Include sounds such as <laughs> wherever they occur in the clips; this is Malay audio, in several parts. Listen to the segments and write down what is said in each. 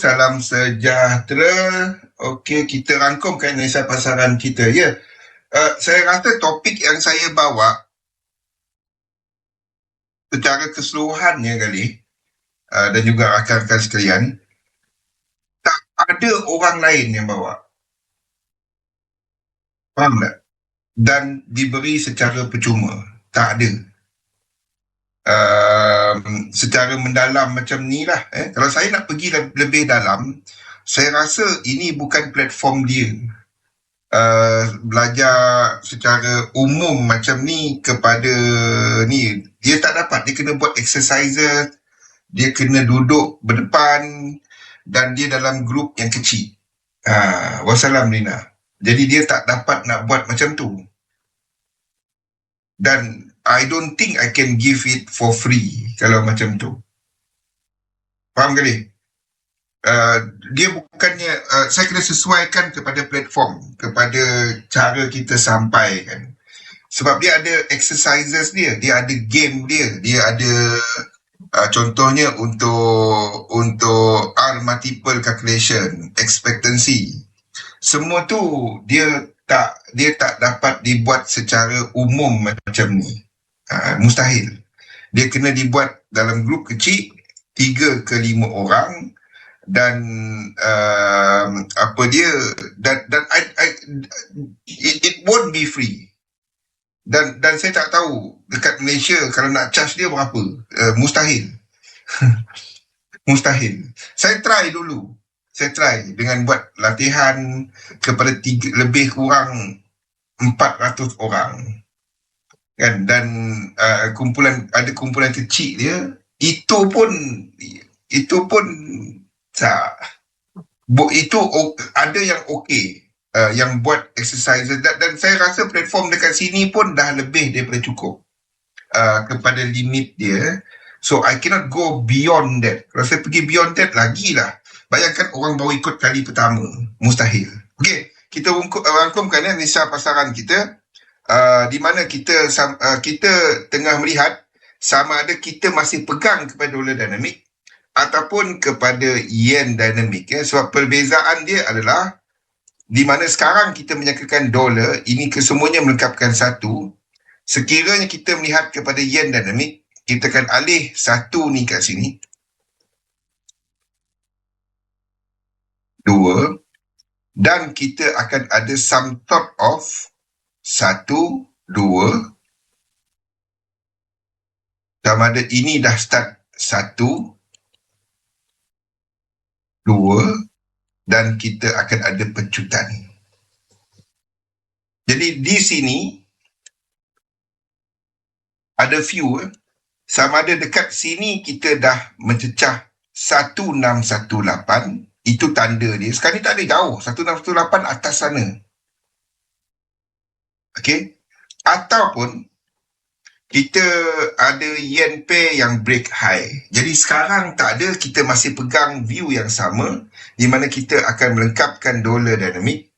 salam sejahtera. Okey, kita rangkumkan analisa pasaran kita. Ya, uh, saya rasa topik yang saya bawa secara keseluruhannya kali uh, dan juga rakan-rakan sekalian, tak ada orang lain yang bawa. Faham tak? Dan diberi secara percuma. Tak ada uh, secara mendalam macam ni lah. Eh. Kalau saya nak pergi lebih dalam, saya rasa ini bukan platform dia. Uh, belajar secara umum macam ni kepada ni dia tak dapat dia kena buat exercises dia kena duduk berdepan dan dia dalam grup yang kecil uh, wassalam Lina jadi dia tak dapat nak buat macam tu dan I don't think I can give it for free kalau macam tu. Faham kali? Uh, dia bukannya, uh, saya kena sesuaikan kepada platform, kepada cara kita sampaikan. Sebab dia ada exercises dia, dia ada game dia, dia ada uh, contohnya untuk untuk R multiple calculation, expectancy. Semua tu dia tak dia tak dapat dibuat secara umum macam ni. Ha, mustahil. Dia kena dibuat dalam grup kecil, tiga ke lima orang dan uh, apa dia dan dan I, I, it, it won't be free. Dan dan saya tak tahu dekat Malaysia kalau nak charge dia berapa. Uh, mustahil. <laughs> mustahil. Saya try dulu. Saya try dengan buat latihan kepada tiga, lebih kurang 400 orang kan? Dan uh, kumpulan ada kumpulan kecil dia itu pun itu pun tak itu ada yang okey uh, yang buat exercise. Dan, dan saya rasa platform dekat sini pun dah lebih daripada cukup uh, kepada limit dia. So I cannot go beyond that. Kalau saya pergi beyond that lagi lah bayangkan orang baru ikut kali pertama. Mustahil. Okey kita rangkumkan ya Nisa pasaran kita uh, di mana kita uh, kita tengah melihat sama ada kita masih pegang kepada dolar dinamik ataupun kepada yen dinamik ya. Sebab perbezaan dia adalah di mana sekarang kita menyatakan dolar ini kesemuanya melengkapkan satu. Sekiranya kita melihat kepada yen dinamik kita akan alih satu ni kat sini. Dua. Dan kita akan ada some sort of satu, dua. Sama ada ini dah start satu, dua dan kita akan ada pencutan. Jadi di sini ada few eh. sama ada dekat sini kita dah mencecah 1618 itu tanda dia. Sekarang ni tak ada jauh. 1618 atas sana. Okay. Ataupun kita ada yen pair yang break high. Jadi sekarang tak ada, kita masih pegang view yang sama di mana kita akan melengkapkan dolar dinamik.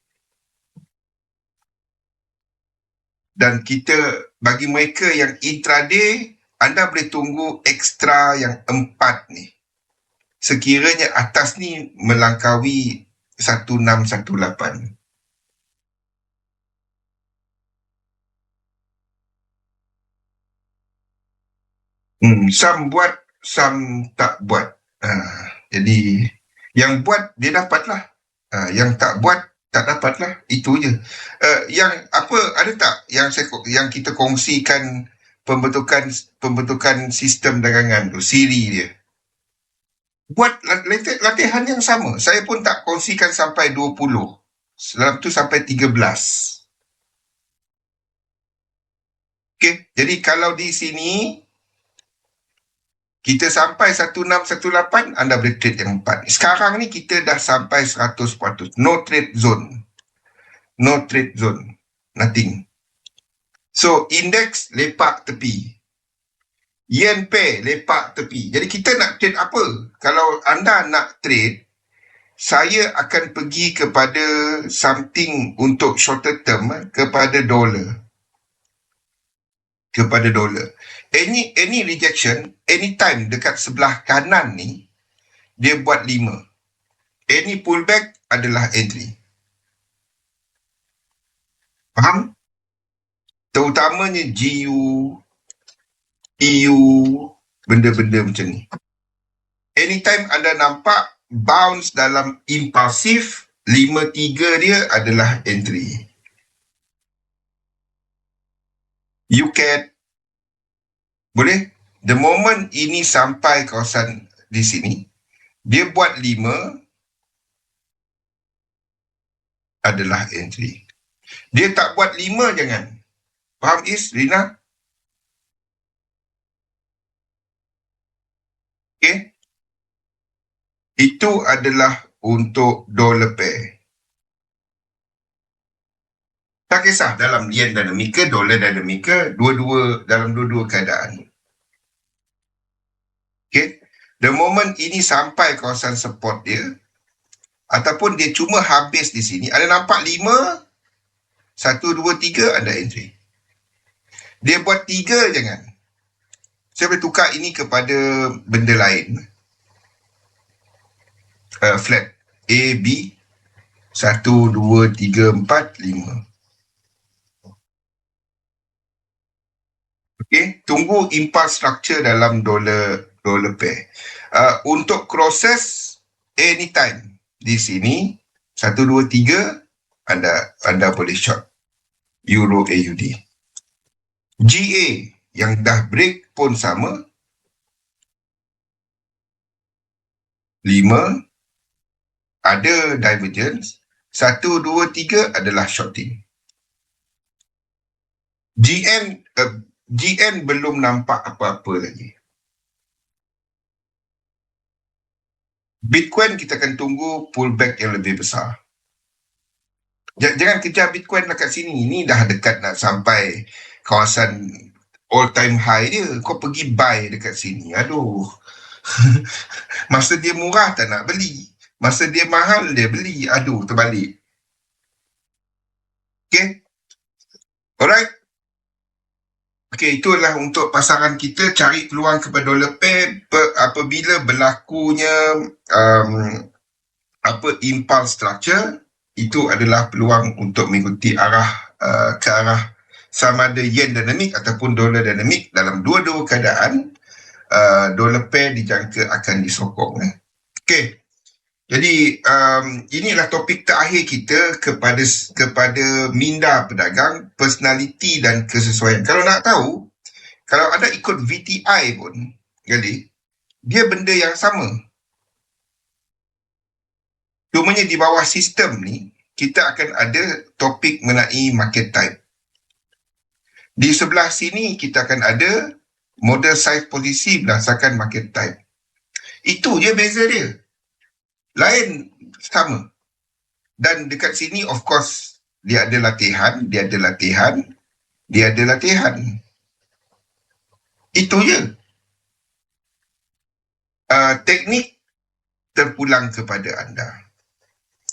Dan kita, bagi mereka yang intraday, anda boleh tunggu ekstra yang empat ni. Sekiranya atas ni melangkaui 1618. Hmm, some buat, some tak buat. Uh, jadi yang buat dia dapatlah. Uh, yang tak buat tak dapatlah. Itu je. Uh, yang apa ada tak yang saya yang kita kongsikan pembentukan pembentukan sistem dagangan tu, siri dia. Buat latihan yang sama. Saya pun tak kongsikan sampai 20. Dalam tu sampai 13. Okay. Jadi kalau di sini kita sampai 1618 anda boleh trade yang 4 sekarang ni kita dah sampai 100% no trade zone. No trade zone. Nothing. So index lepak tepi. Yen pair lepak tepi. Jadi kita nak trade apa? Kalau anda nak trade saya akan pergi kepada something untuk shorter term kepada dollar. Kepada dolar any any rejection anytime dekat sebelah kanan ni dia buat lima any pullback adalah entry. Faham? Terutamanya GU, EU, benda-benda macam ni. Anytime anda nampak bounce dalam impulsif, 5-3 dia adalah entry. You can boleh the moment ini sampai kawasan di sini dia buat lima adalah entry. Dia tak buat lima jangan. Faham Is, Rina? Okay. Itu adalah untuk dollar pair. Tak kisah dalam yen dinamika, dolar dinamika, dua-dua dalam dua-dua keadaan. Okay. The moment ini sampai kawasan support dia, ataupun dia cuma habis di sini, ada nampak lima, satu, dua, tiga, anda entry. Dia buat tiga jangan. Saya boleh tukar ini kepada benda lain. Uh, flat A, B. Satu, dua, tiga, empat, lima. Okay, tunggu impulse structure dalam dollar dollar pair. Uh, untuk proses anytime di sini satu dua tiga anda anda boleh short euro AUD. GA yang dah break pun sama. 5 ada divergence 1 2 3 adalah shorting GN uh, GN belum nampak apa-apa lagi. Bitcoin kita akan tunggu pullback yang lebih besar. Jangan kejar Bitcoin dekat sini. Ini dah dekat nak sampai kawasan all time high dia. Kau pergi buy dekat sini. Aduh. <laughs> Masa dia murah tak nak beli. Masa dia mahal dia beli. Aduh, terbalik. Okay. Alright. Okey, itulah untuk pasaran kita cari peluang kepada dollar pair apabila berlakunya um, apa impulse structure itu adalah peluang untuk mengikuti arah uh, ke arah sama ada yen dinamik ataupun dolar dinamik dalam dua-dua keadaan uh, dollar pair dijangka akan disokong eh. Okey. Jadi um, inilah topik terakhir kita kepada kepada minda pedagang, personality dan kesesuaian. Kalau nak tahu, kalau anda ikut VTI pun, jadi dia benda yang sama. Cumanya di bawah sistem ni, kita akan ada topik mengenai market type. Di sebelah sini kita akan ada model size posisi berdasarkan market type. Itu je beza dia lain sama. Dan dekat sini of course dia ada latihan, dia ada latihan, dia ada latihan. Itu je. Uh, teknik terpulang kepada anda.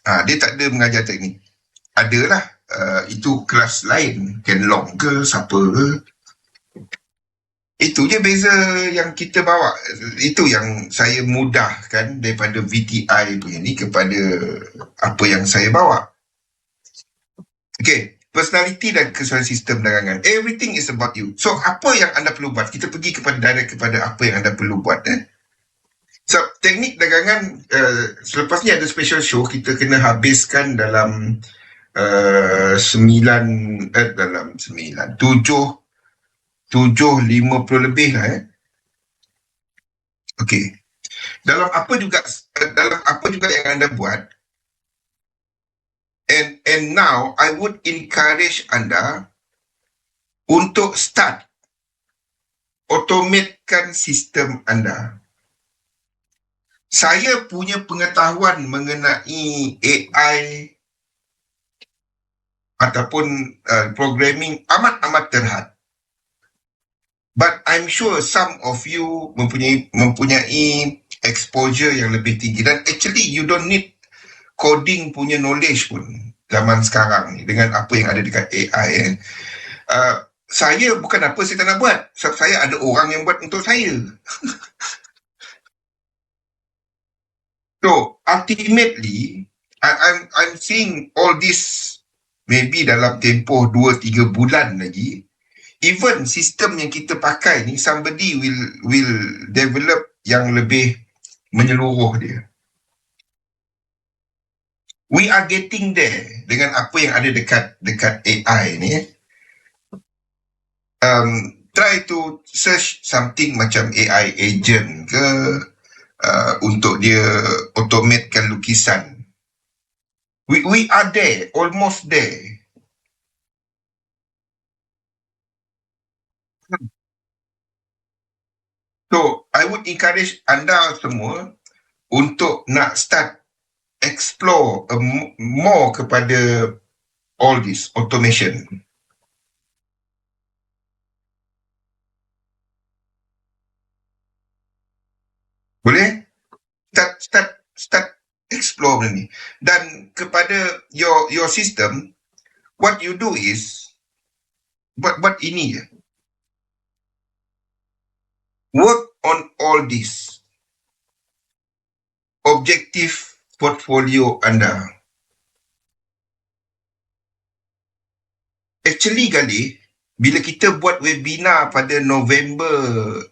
Uh, dia tak ada mengajar teknik. Adalah uh, itu kelas lain, Ken Long ke, siapa ke, itu je beza yang kita bawa. Itu yang saya mudahkan daripada VTI punya ni kepada apa yang saya bawa. Okay, personality dan kesesuaian sistem dagangan. Everything is about you. So, apa yang anda perlu buat? Kita pergi kepada direct kepada apa yang anda perlu buat. Eh? So, teknik dagangan, uh, selepas ni ada special show, kita kena habiskan dalam uh, sembilan, eh, dalam sembilan, tujuh, tujuh lima puluh lebih lah eh. Okey. Dalam apa juga dalam apa juga yang anda buat and and now I would encourage anda untuk start automatekan sistem anda. Saya punya pengetahuan mengenai AI ataupun uh, programming amat-amat terhad. But I'm sure some of you mempunyai mempunyai exposure yang lebih tinggi dan actually you don't need coding punya knowledge pun zaman sekarang ni dengan apa yang ada dekat AI eh. Uh, saya bukan apa saya tak nak buat sebab saya ada orang yang buat untuk saya. <laughs> So ultimately, I, I'm I'm seeing all this maybe dalam tempoh 2-3 bulan lagi, even sistem yang kita pakai ni somebody will will develop yang lebih menyeluruh dia. We are getting there dengan apa yang ada dekat dekat AI ni. Um, try to search something macam AI agent ke uh, untuk dia automatekan lukisan. We we are there, almost there. So, I would encourage anda semua untuk nak start explore uh, more kepada all this automation. Boleh? Start start start explore benda ni. Dan kepada your your system, what you do is buat buat ini je. Work on all this. Objektif portfolio anda. Actually kali, bila kita buat webinar pada November,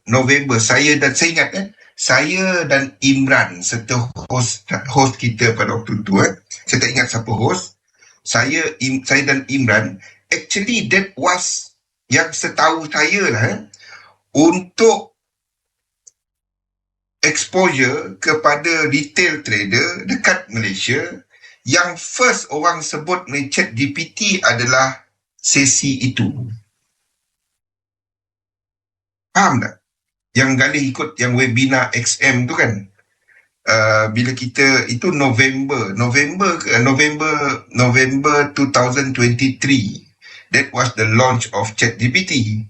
November, saya dan saya ingat eh, saya dan Imran serta host host kita pada waktu itu eh. Saya tak ingat siapa host. Saya Im, saya dan Imran actually that was yang setahu saya lah eh, untuk exposure kepada retail trader dekat Malaysia yang first orang sebut chat DPT adalah sesi itu. Faham tak? yang Galih ikut yang webinar XM tu kan uh, bila kita itu November November November November 2023 that was the launch of ChatGPT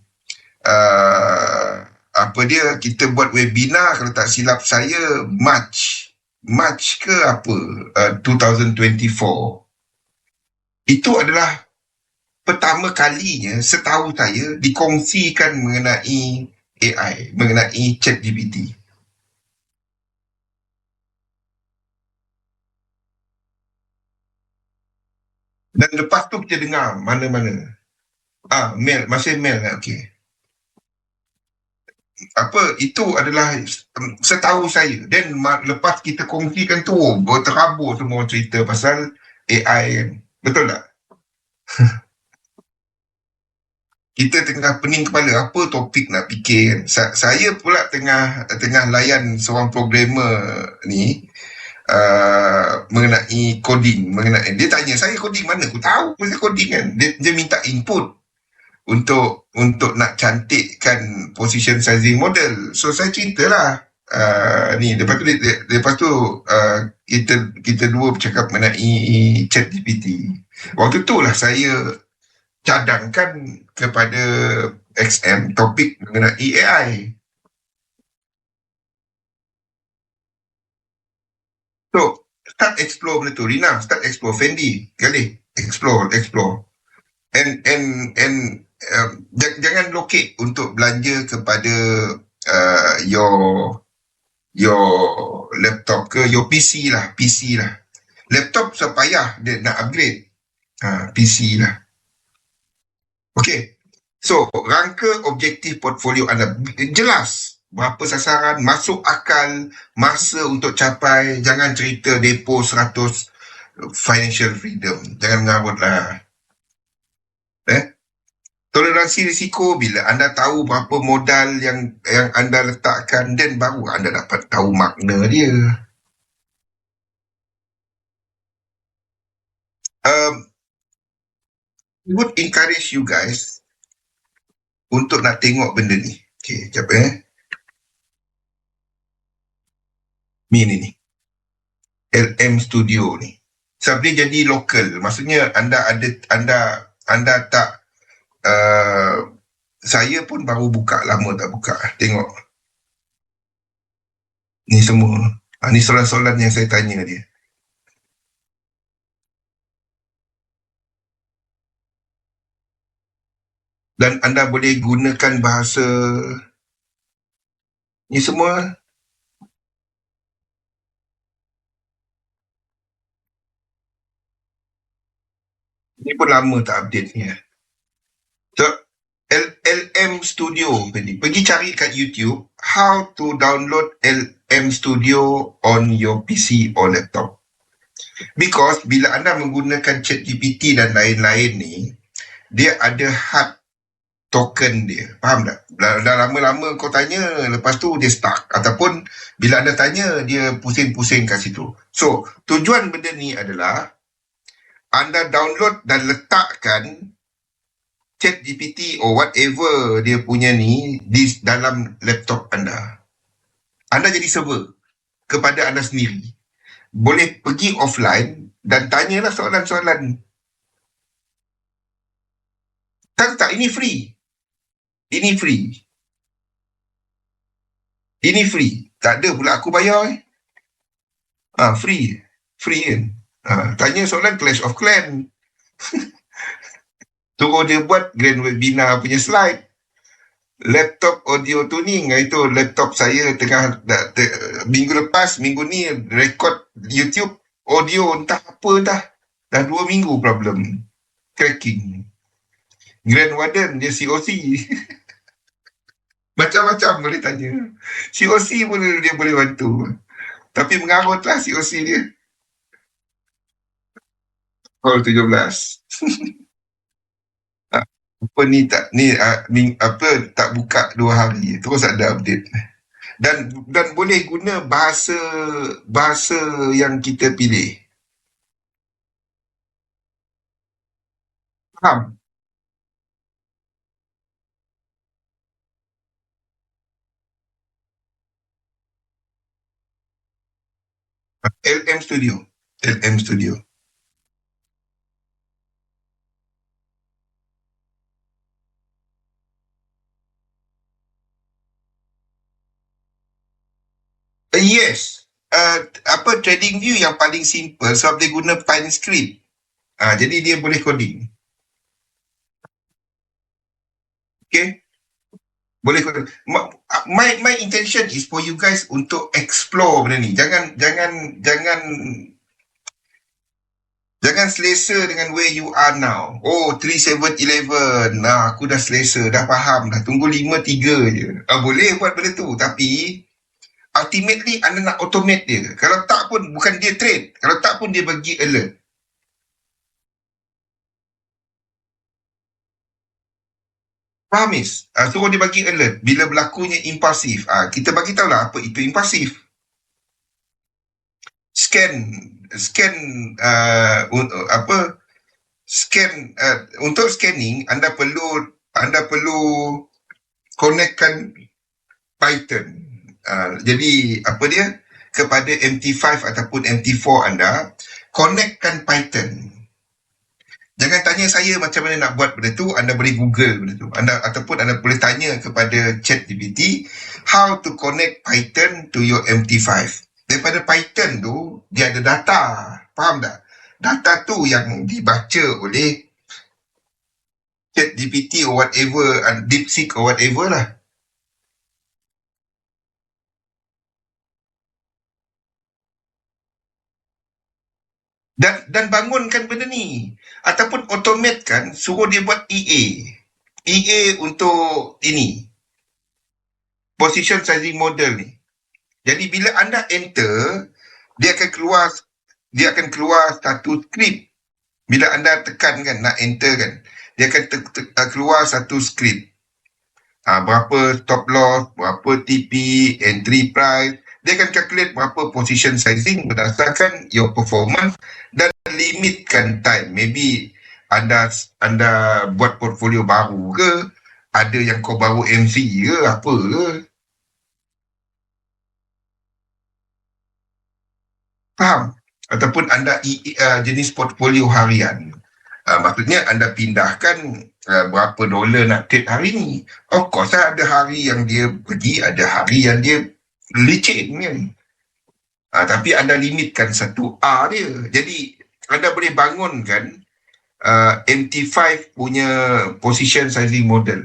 uh, apa dia kita buat webinar kalau tak silap saya March March ke apa uh, 2024 itu adalah pertama kalinya setahu saya dikongsikan mengenai AI mengenai chat GPT. Dan lepas tu kita dengar mana-mana. Ah, mail, masih mail okey. Apa, itu adalah setahu saya. Dan lepas kita kongsikan tu, berterabur semua cerita pasal AI kan. Betul tak? <laughs> kita tengah pening kepala apa topik nak fikir kan. Sa- saya pula tengah tengah layan seorang programmer ni uh, mengenai coding mengenai dia tanya saya coding mana aku tahu pasal coding kan dia, dia minta input untuk untuk nak cantikkan position sizing model so saya ceritalah uh, ni lepas tu lepas tu uh, kita kita dua bercakap mengenai chat GPT waktu tu lah saya cadangkan kepada XM topik mengenai AI. So, start explore benda tu. Rina, start explore. Fendi, kali. Explore, explore. And, and, and um, jangan locate untuk belanja kepada uh, your your laptop ke your PC lah, PC lah. Laptop sepayah dia nak upgrade. Ha, PC lah. Okay. So, rangka objektif portfolio anda jelas berapa sasaran, masuk akal, masa untuk capai, jangan cerita depo 100 financial freedom. Jangan mengarutlah. Toleransi risiko bila anda tahu berapa modal yang yang anda letakkan dan baru anda dapat tahu makna dia. Um, would encourage you guys untuk nak tengok benda ni. Okay, sekejap eh. Ni ni ni. LM Studio ni. Sebab dia jadi lokal. Maksudnya anda ada, anda anda tak, Uh, saya pun baru buka lama tak buka. Tengok. Ni semua. Ha, ni soalan-soalan yang saya tanya dia. Dan anda boleh gunakan bahasa ni semua? Ni pun lama tak update ni ya. LM Studio tadi. Pergi cari kat YouTube how to download LM Studio on your PC or laptop. Because bila anda menggunakan ChatGPT dan lain-lain ni, dia ada hard token dia. Faham tak? Dah lama-lama kau tanya, lepas tu dia stuck. Ataupun bila anda tanya, dia pusing-pusing kat situ. So, tujuan benda ni adalah anda download dan letakkan chat GPT or whatever dia punya ni di dalam laptop anda. Anda jadi server kepada anda sendiri. Boleh pergi offline dan tanyalah soalan-soalan. Tak, tak, ini free. Ini free. Ini free. Tak ada pula aku bayar eh. Ah, free. Free kan. Ah, tanya soalan Clash of Clan. <laughs> Suruh dia buat grand webinar punya slide. Laptop audio tuning. Itu laptop saya tengah dah, te, minggu lepas, minggu ni rekod YouTube audio entah apa dah. Dah dua minggu problem. Cracking. Grand Warden dia COC. <laughs> Macam-macam boleh tanya. COC pun dia boleh bantu. Tapi mengarut lah COC dia. Call 17. <laughs> apa ni tak ni uh, ni, apa tak buka dua hari. Terus ada update. Dan dan boleh guna bahasa bahasa yang kita pilih. Faham? LM Studio. LM Studio Uh, yes. Uh, apa trading view yang paling simple sebab dia guna Pine script. Uh, jadi dia boleh coding. Okay. Boleh coding. My my intention is for you guys untuk explore benda ni. Jangan jangan jangan Jangan selesa dengan where you are now. Oh, 3711. Nah, aku dah selesa, dah faham, dah tunggu 53 je. Ah, boleh buat benda tu. Tapi, ultimately anda nak automate dia. Kalau tak pun bukan dia trade. Kalau tak pun dia bagi alert. Faham Miss? Uh, suruh dia bagi alert bila berlakunya impulsif. Uh, kita bagi tahu lah apa itu impulsif. Scan scan uh, apa scan uh, untuk scanning anda perlu anda perlu connectkan Python Ah, jadi apa dia? Kepada MT5 ataupun MT4 anda connectkan Python. Jangan tanya saya macam mana nak buat benda tu anda boleh google benda tu. Anda ataupun anda boleh tanya kepada ChatGPT how to connect Python to your MT5 daripada Python tu dia ada data. Faham tak? Data tu yang dibaca oleh ChatGPT or whatever DeepSeek or whatever lah dan dan bangunkan benda ni. Ataupun automatekan suruh dia buat EA EA untuk ini. Position sizing model ni. Jadi bila anda enter dia akan keluar dia akan keluar satu script. Bila anda tekan kan nak enter kan dia akan te- te- keluar satu script. Ha, berapa stop loss berapa TP entry price dia akan calculate berapa position sizing berdasarkan your performance dan limitkan time. Maybe anda anda buat portfolio baru ke, ada yang kau baru MC ke, apa ke. Faham? Ataupun anda uh, jenis portfolio harian. Uh, maksudnya anda pindahkan uh, berapa dolar nak trade hari ni. Of course ada hari yang dia pergi, ada hari yang dia licin kan. Ha, tapi anda limitkan satu A dia. Jadi anda boleh bangunkan uh, MT5 punya position sizing model.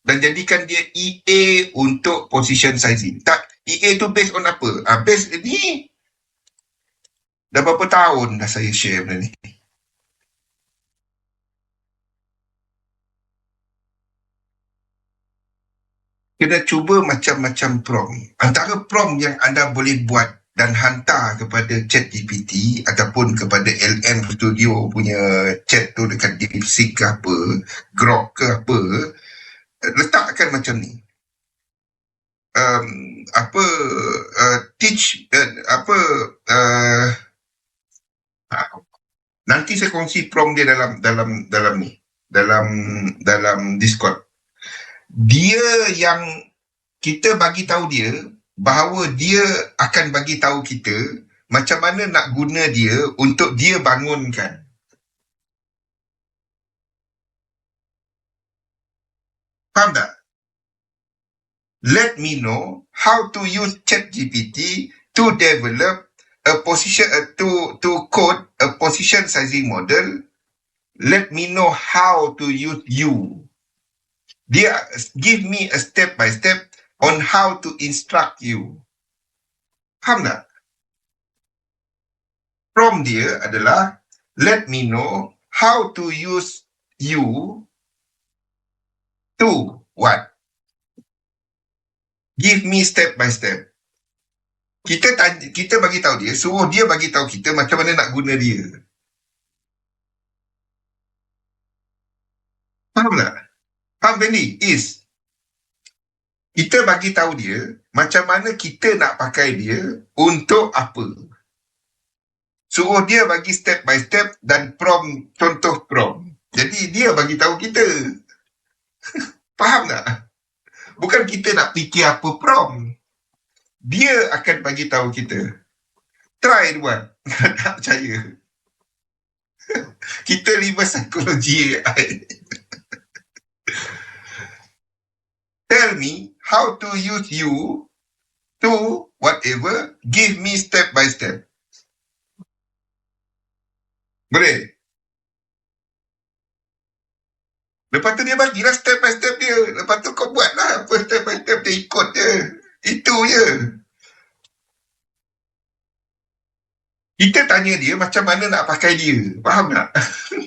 Dan jadikan dia EA untuk position sizing. Tak, EA tu based on apa? Uh, based ni dah berapa tahun dah saya share benda ni. Kena cuba macam-macam prompt. Antara prompt yang anda boleh buat dan hantar kepada chat GPT ataupun kepada LM Studio punya chat tu dekat DeepSeek ke apa, Grok ke apa, letakkan macam ni. Um, apa uh, teach uh, apa uh, nanti saya kongsi prompt dia dalam dalam dalam ni dalam dalam Discord dia yang kita bagi tahu dia bahawa dia akan bagi tahu kita macam mana nak guna dia untuk dia bangunkan. Faham tak? Let me know how to use ChatGPT to develop a position uh, to to code a position sizing model. Let me know how to use you dia give me a step by step on how to instruct you. Faham tak? From dia adalah let me know how to use you to what? Give me step by step. Kita tanya, kita bagi tahu dia, suruh dia bagi tahu kita macam mana nak guna dia. Faham tak? Benny? Is kita bagi tahu dia macam mana kita nak pakai dia untuk apa. Suruh dia bagi step by step dan prom contoh prom. Jadi dia bagi tahu kita. <laughs> Faham tak? Bukan kita nak fikir apa prom. Dia akan bagi tahu kita. Try buat. <laughs> tak percaya. <laughs> kita lima psikologi AI. Tell me how to use you to whatever. Give me step by step. Boleh? Lepas tu dia bagilah step by step dia. Lepas tu kau buatlah apa step by step dia ikut je. Itu je. Kita tanya dia macam mana nak pakai dia. Faham tak?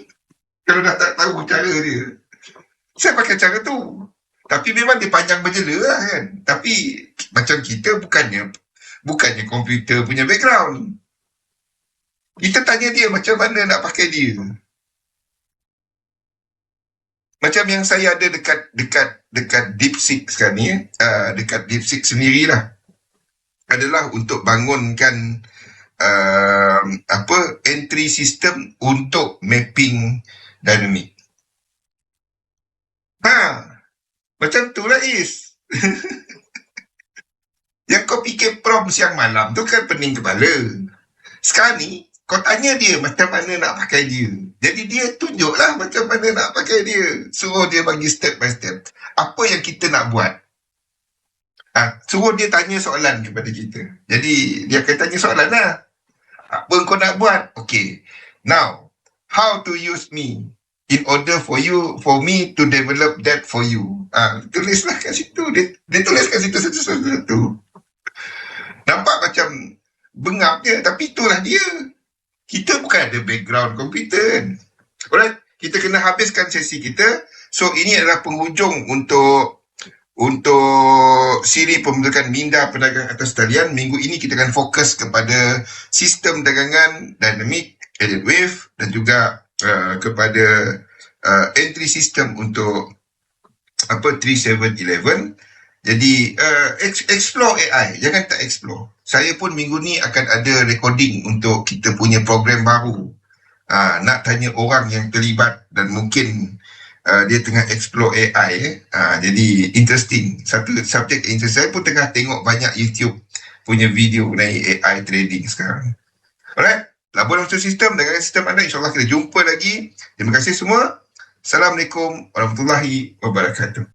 <laughs> Kalau nak tak tahu cara dia. Saya pakai cara tu. Tapi memang dia panjang berjela lah kan. Tapi macam kita bukannya bukannya komputer punya background. Kita tanya dia macam mana nak pakai dia. Macam yang saya ada dekat dekat dekat DeepSeek sekarang ni, uh, dekat DeepSeek sendirilah. Adalah untuk bangunkan uh, apa entry system untuk mapping dynamic. Ha. Macam tu lah Is. <laughs> Yang kau fikir prom siang malam tu kan pening kepala. Sekarang ni, kau tanya dia macam mana nak pakai dia. Jadi dia tunjuklah macam mana nak pakai dia. Suruh dia bagi step by step. Apa yang kita nak buat. Ha, suruh dia tanya soalan kepada kita. Jadi dia akan tanya soalan lah. Apa kau nak buat? Okay. Now, how to use me? In order for you for me to develop that for you. Ah, tulislah kat situ. Dia, dia tulis kat situ satu-satu. Nampak macam bengap je tapi itulah dia. Kita bukan ada background komputer kan. Alright, kita kena habiskan sesi kita. So ini adalah penghujung untuk untuk siri pembentukan minda pedagang atas talian. Minggu ini kita akan fokus kepada sistem dagangan dynamic, edit wave dan juga Uh, kepada uh, entry system untuk apa 3711 jadi uh, explore AI jangan tak explore. Saya pun minggu ni akan ada recording untuk kita punya program baru. Uh, nak tanya orang yang terlibat dan mungkin uh, dia tengah explore AI eh. uh, jadi interesting. Satu subjek interest. Saya pun tengah tengok banyak YouTube punya video mengenai AI trading sekarang. Alright Labuan untuk sistem dengan sistem anda insyaAllah kita jumpa lagi. Terima kasih semua. Assalamualaikum warahmatullahi wabarakatuh.